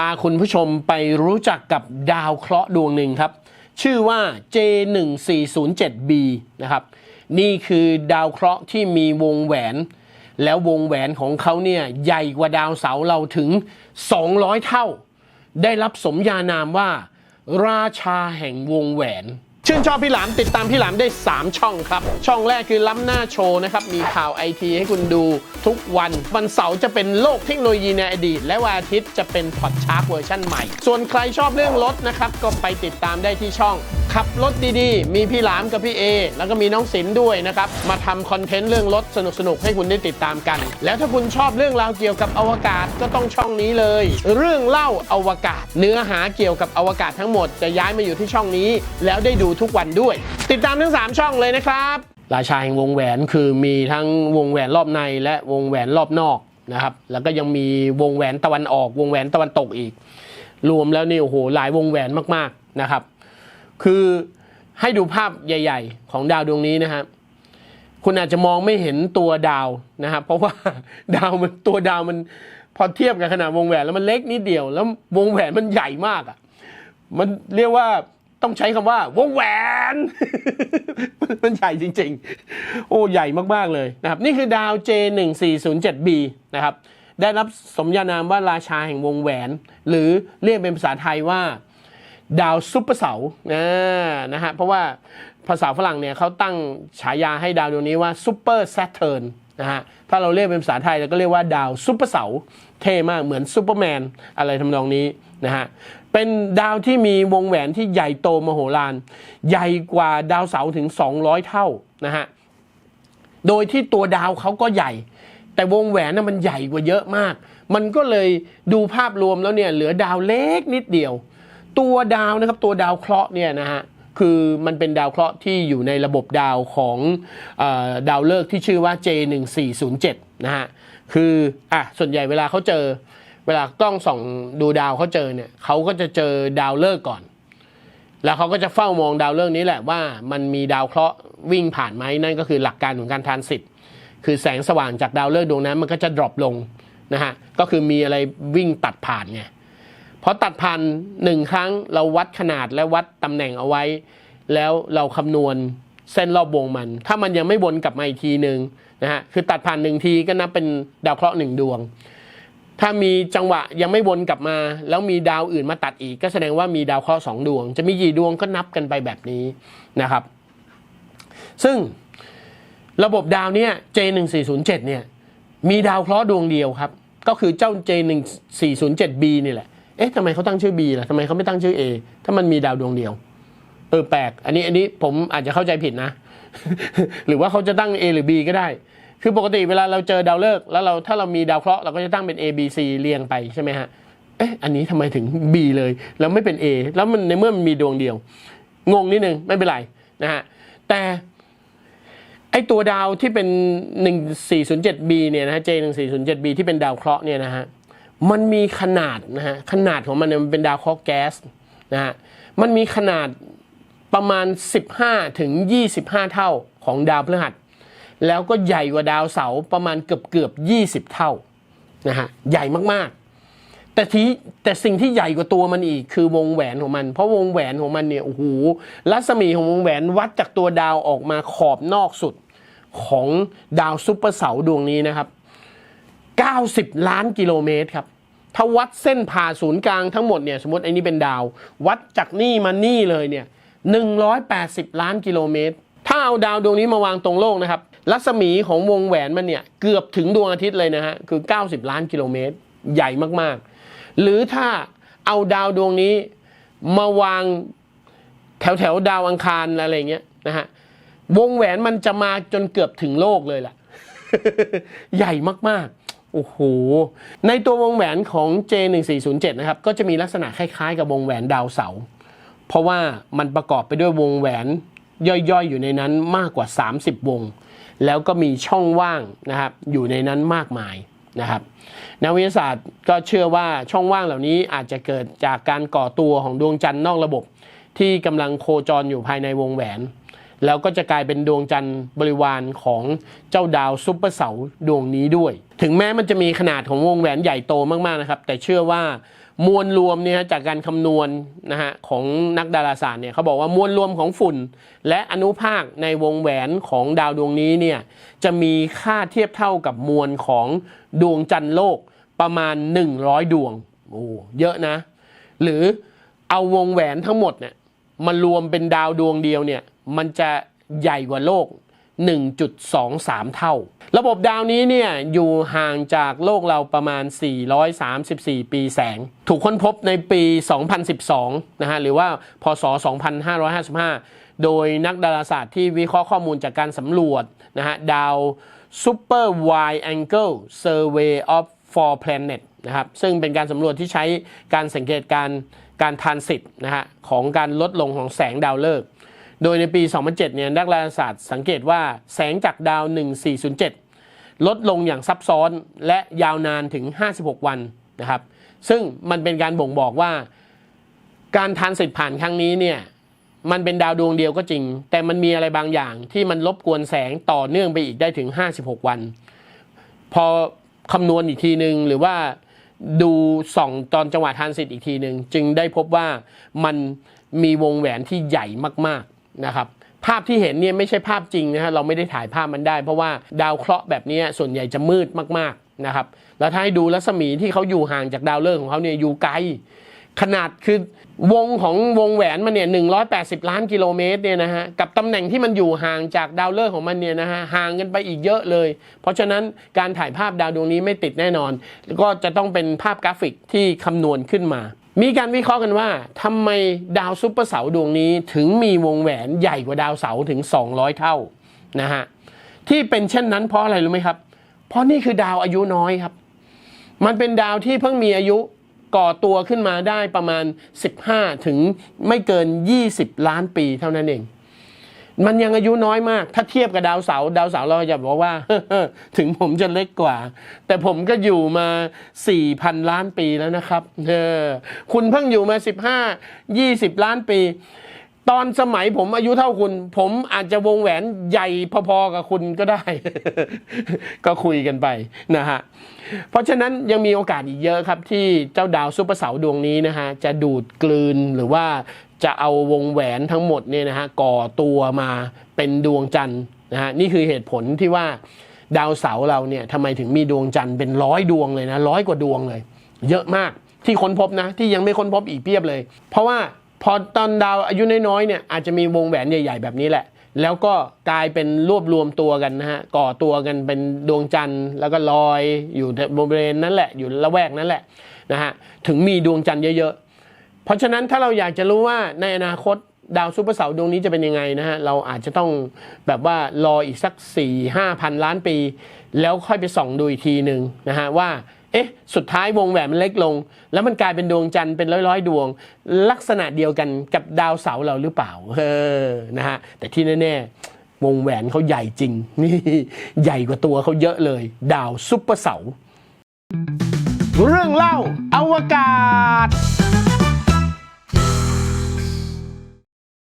พาคุณผู้ชมไปรู้จักกับดาวเคราะห์ดวงหนึ่งครับ ชื่อว่า J1407b นะครับ นี่คือดาวเคราะห์ที่มีวงแหวน แล้ววงแหวนของเขาเนี่ยใหญ่กว่าดาวเสาเราถึง 200 เท่า ได้รับสมญานามว่า ราชาแห่งวงแหวน ชื่นชอบพี่หลามติดตามพี่หลามได้ 3 ช่องครับ ช่องแรกคือล้ำหน้าโชว์นะครับ มีข่าวไอทีให้คุณดูทุกวัน วันเสาร์จะเป็นโลกเทคโนโลยีในอดีต และวันอาทิตย์จะเป็นพอดชาร์กเวอร์ชันใหม่ ส่วนใครชอบเรื่องรถนะครับ ก็ไปติดตามได้ที่ช่อง ขับรถดีๆ มีพี่หลามกับพี่เอแล้วก็มีน้องศิลป์ด้วยนะครับ มาทำคอนเทนต์เรื่องรถสนุกๆ ให้คุณได้ติดตามกัน แล้วถ้าคุณชอบเรื่องราวเกี่ยวกับอวกาศก็ต้องช่องนี้เลย เรื่องเล่าอวกาศ เนื้อหาเกี่ยวกับอวกาศทั้งหมดจะย้ายมาอยู่ที่ช่องนี้ แล้วได้ดูทุกวันด้วย ติดตามทั้ง 3 ช่องเลยนะครับราชาแห่งวงแหวนคือมีทั้งวงแหวนรอบในและวงแหวนรอบนอกนะครับ แล้วก็ยังมีวงแหวนตะวันออก วงแหวนตะวันตกอีก รวมแล้วนี่โอ้โหหลายวงแหวนมากๆนะครับ คือให้ดูภาพใหญ่ ๆ ของดาวดวงนี้นะครับ คุณอาจจะมองไม่เห็นตัวดาวนะครับ เพราะว่าดาวมันตัวดาวมันพอเทียบกับขนาดวงแหวนแล้วมันเล็กนิดเดียว แล้ววงแหวนมันใหญ่มากอะ มันเรียกว่าต้องใช้คำว่าวงแหวน มันใหญ่จริง ๆ โอ้ใหญ่มากๆเลยนะครับ นี่คือดาว J1407b นะครับ ได้รับสมญานามว่าราชาแห่งวงแหวน หรือเรียกเป็นภาษาไทยว่า ดาวซุปเปอร์เสาร์นะนะฮะเพราะว่าภาษาฝรั่งเนี่ยเขาตั้งฉายาให้ดาวดวงนี้ว่าซุปเปอร์แซตเทิร์นนะฮะถ้าเราเรียกเป็นภาษาไทยเราก็เรียกว่าดาวซุปเปอร์เสาร์เท่มากเหมือนซูเปอร์แมนอะไรทำนองนี้นะฮะเป็นดาวที่มีวงแหวนที่ใหญ่โตมโหฬารใหญ่กว่าดาวเสาร์ถึง 200 เท่านะฮะโดยที่ตัวดาวเขาก็ใหญ่ แต่วงแหวนน่ะมันใหญ่กว่าเยอะมาก มันก็เลยดูภาพรวมแล้วเนี่ยเหลือดาวเล็กนิดเดียว ตัวดาวนะครับตัวดาวเคราะห์เนี่ยนะฮะคือมันเป็นดาวเคราะห์ที่อยู่ในระบบดาวของอดาวฤกษ์ที่ชื่อว่า J1407 นะฮะคืออะส่วนใหญ่เวลาเขาเจอ เวลากล้องส่องดูดาวเขาเจอเนี่ยเขาก็จะเจอดาวฤกษ์ก่อน แล้วเขาก็จะเฝ้ามองดาวเรื่องนี้แหละว่ามันมีดาวเคราะห์วิ่งผ่านไหมนั่นก็คือหลักการของการทานสิตคือแสงสว่างจากดาวฤกษ์ดวงนั้นมันก็จะดรอปลงนะฮะก็คือมีอะไรวิ่งตัดผ่านไง พอตัดผ่านหนึ่งครั้งเราวัดขนาดและวัดตำแหน่งเอาไว้ แล้วเราคำนวณเส้นรอบวงมัน ถ้ามันยังไม่วนกลับมาอีกทีหนึ่งนะฮะคือตัดผ่านหนึ่งทีก็นับเป็นดาวเคราะห์หนึ่งดวง ถ้ามีจังหวะยังไม่วนกลับมา แล้วมีดาวอื่นมาตัดอีก ก็แสดงว่ามีดาวเคราะห์สองดวง จะมีกี่ดวงก็นับกันไปแบบนี้นะครับ ซึ่งระบบดาวเนี่ย J1407 เนี่ยมีดาวเคราะห์ดวงเดียวครับ ก็คือเจ้า J1407b นี่แหละ เอ๊ะทำไมเขาตั้งชื่อ B ล่ะทำไมเขาไม่ตั้งชื่อ A ถ้ามันมีดาวดวงเดียว เออแปลก อันนี้อันนี้ผมอาจจะเข้าใจผิดนะ หรือว่าเขาจะตั้ง A หรือ B ก็ได้ คือปกติเวลาเราเจอดาวฤกษ์แล้วเราถ้าเรามีดาวเคราะห์เราก็จะตั้งเป็น A B C เรียงไปใช่ไหมฮะ เอ๊ะอันนี้ทำไมถึง B เลย แล้วไม่เป็น A แล้วมันในเมื่อมันมีดวงเดียว งงนิดนึงไม่เป็นไรนะฮะ แต่ไอตัวดาวที่เป็น 1407b เนี่ยนะฮะ J1407b ที่เป็นดาวเคราะห์เนี่ยนะฮะ มันมีขนาดนะฮะขนาดของมันเนี่ยมันเป็นดาวเคราะห์แก๊สนะฮะมันมีขนาดประมาณ 15 ถึง 25 เท่าของดาวพฤหัส แล้วก็ใหญ่กว่าดาวเสาร์ประมาณเกือบเกือบ 20 เท่านะฮะใหญ่มากๆ แต่ทีแต่สิ่งที่ใหญ่กว่าตัวมันอีกคือวงแหวนของมัน เพราะวงแหวนของมันเนี่ยโอ้โหรัศมีของวงแหวนวัดจากตัวดาวออกมาขอบนอกสุดของดาวซุปเปอร์เสาร์ดวงนี้นะครับ 90 ล้านกิโลเมตรครับ ถ้าวัดเส้นผ่าศูนย์กลางทั้งหมดเนี่ยสมมติไอ้นี่เป็นดาว วัดจากนี่มานี่เลยเนี่ย180 ล้านกิโลเมตร ถ้าเอาดาวดวงนี้มาวางตรงโลกนะครับ รัศมีของวงแหวนมันเนี่ยเกือบถึงดวงอาทิตย์เลยนะฮะ คือ 90 ล้านกิโลเมตร ใหญ่มากๆ หรือถ้าเอาดาวดวงนี้มาวางแถวแถวดาวอังคารอะไรเงี้ยนะฮะ วงแหวนมันจะมาจนเกือบถึงโลกเลยล่ะ ใหญ่มากๆ โอ้โห ในตัววงแหวนของ J1407 นะครับ ก็จะมีลักษณะคล้ายๆ กับวงแหวนดาวเสา เพราะว่ามันประกอบไปด้วยวงแหวนย่อยๆ อยู่ในนั้นมากกว่า 30 วง แล้วก็มีช่องว่างนะครับ อยู่ในนั้นมากมายนะครับนักวิทยาศาสตร์ก็เชื่อว่าช่องว่างเหล่านี้อาจจะเกิดจากการก่อตัวของดวงจันทร์นอกระบบ ที่กำลังโคจรอยู่ภายในวงแหวน แล้วก็จะกลายเป็นดวงจันทร์บริวารของเจ้าดาวซุปเปอร์เสาร์ดวงนี้ด้วย ถึงแม้มันจะมีขนาดของวงแหวนใหญ่โตมากๆนะครับ แต่เชื่อว่ามวลรวมเนี่ยจากการคำนวณนะฮะของนักดาราศาสตร์เนี่ยเขาบอกว่ามวลรวมของฝุ่น และอนุภาคในวงแหวนของดาวดวงนี้เนี่ยจะมีค่าเทียบเท่ากับมวลของดวงจันทร์โลกประมาณ 100 ดวงโอ้เยอะนะ หรือเอาวงแหวนทั้งหมดเนี่ยมารวมเป็นดาวดวงเดียวเนี่ยมันจะใหญ่กว่าโลก 1.23 เท่า ระบบดาวนี้เนี่ยอยู่ห่างจากโลกเราประมาณ 434 ปีแสง ถูกค้นพบในปี 2012 นะฮะ หรือว่าพศ 2555 โดยนักดาราศาสตร์ที่วิเคราะห์ข้อมูลจากการสำรวจนะฮะ ดาว Super Wide Angle Survey of Four Planet นะครับ ซึ่งเป็นการสำรวจที่ใช้การสังเกตการการทานสิทธ์นะฮะของการลดลงของแสงดาวฤกษ์ โดยในปี 2007 เนี่ยนักดาราศาสตร์สังเกตว่าแสงจากดาว 1407 ลดลงอย่างซับซ้อนและยาวนานถึง 56 วันนะครับ ซึ่งมันเป็นการบ่งบอกว่า การทานสิทธิ์ผ่านครั้งนี้เนี่ยมันเป็นดาวดวงเดียวก็จริง แต่มันมีอะไรบางอย่างที่มันรบกวนแสงต่อเนื่องไปอีกได้ถึง 56 วัน พอคำนวณอีกทีหนึ่งหรือว่าดูส่องตอนจังหวะทานสิตอีกทีหนึ่งจึงได้พบว่ามันมีวงแหวนที่ใหญ่มากๆ นะครับภาพที่เห็นเนี่ยไม่ใช่ภาพจริงนะฮะเราไม่ได้ถ่ายภาพมันได้ เพราะว่าดาวเคราะห์แบบนี้ส่วนใหญ่จะมืดมากๆนะครับแล้วถ้าให้ดูรัศมีที่เขาอยู่ห่างจากดาวฤกษ์ของเขาเนี่ยอยู่ไกลขนาดคือวงของวงแหวนมันเนี่ย180ล้านกิโลเมตรเนี่ยนะฮะกับตำแหน่งที่มันอยู่ห่างจากดาวฤกษ์ของมันเนี่ยนะฮะห่างกันไปอีกเยอะเลย เพราะฉะนั้นการถ่ายภาพดาวดวงนี้ไม่ติดแน่นอน ก็จะต้องเป็นภาพกราฟิกที่คำนวณขึ้นมา มีการวิเคราะห์กันว่าทำไมดาวซุปเปอร์เสาร์ดวงนี้ถึงมีวงแหวนใหญ่กว่าดาวเสาร์ถึง 200 เท่านะฮะที่เป็นเช่นนั้นเพราะอะไรรู้ไหมครับ เพราะนี่คือดาวอายุน้อยครับ มันเป็นดาวที่เพิ่งมีอายุก่อตัวขึ้นมาได้ประมาณ 15 ถึงไม่เกิน 20 ล้านปีเท่านั้นเอง มันยังอายุน้อยมาก ถ้าเทียบกับดาวเสาดาวเสาเราจะบอกว่า ถึงผมจะเล็กกว่า แต่ผมก็อยู่มา 4,000 ล้านปีแล้วนะครับเออคุณเพิ่งอยู่มา 15 20 ล้านปี ตอนสมัยผมอายุเท่าคุณ ผมอาจจะวงแหวนใหญ่พอๆกับคุณก็ได้ ก็คุยกันไปนะฮะเพราะฉะนั้นยังมีโอกาสอีกเยอะครับที่เจ้าดาวซุปเปอร์เสาร์ดวงนี้นะฮะจะดูดกลืนหรือว่า จะเอาวงแหวนทั้งหมดเนี่ยนะฮะก่อตัวมาเป็นดวงจันทร์นะฮะนี่คือเหตุผลที่ว่าดาวเสาร์เราเนี่ยทำไมถึงมีดวงจันทร์เป็นร้อยดวงเลยนะร้อยกว่าดวงเลย เยอะมากที่ค้นพบนะ ที่ยังไม่ค้นพบอีกเพียบเลย เพราะว่าพอตอนดาวอายุน้อยๆเนี่ยอาจจะมีวงแหวนใหญ่ ๆ แบบนี้แหละ แล้วก็กลายเป็นรวบรวมตัวกันนะฮะก่อตัวกันเป็นดวงจันทร์แล้วก็ลอยอยู่บริเวณนั้นแหละอยู่ละแวกนั้นแหละนะฮะถึงมีดวงจันทร์เยอะๆ เพราะฉะนั้นถ้าเราอยากจะรู้ว่าในอนาคตดาวซุปเปอร์เสาร์ดวงนี้จะเป็นยังไงนะฮะ เราอาจจะต้องแบบว่ารออีกสัก4ี่ห้าพันล้านปี แล้วค่อยไปส่องดูอีกทีหนึ่งนะฮะว่า เอ๊ะ สุดท้ายวงแหวนมันเล็กลง แล้วมันกลายเป็นดวงจันทร์เป็นร้อยๆ ดวง ลักษณะเดียวกันกับดาวเสาร์เราหรือเปล่าเออนะฮะ แต่ที่แน่ๆ วงแหวนเขาใหญ่จริง นี่ใหญ่กว่าตัวเขาเยอะเลย ดาวซุปเปอร์เสาร์เรื่องเล่าอวกาศ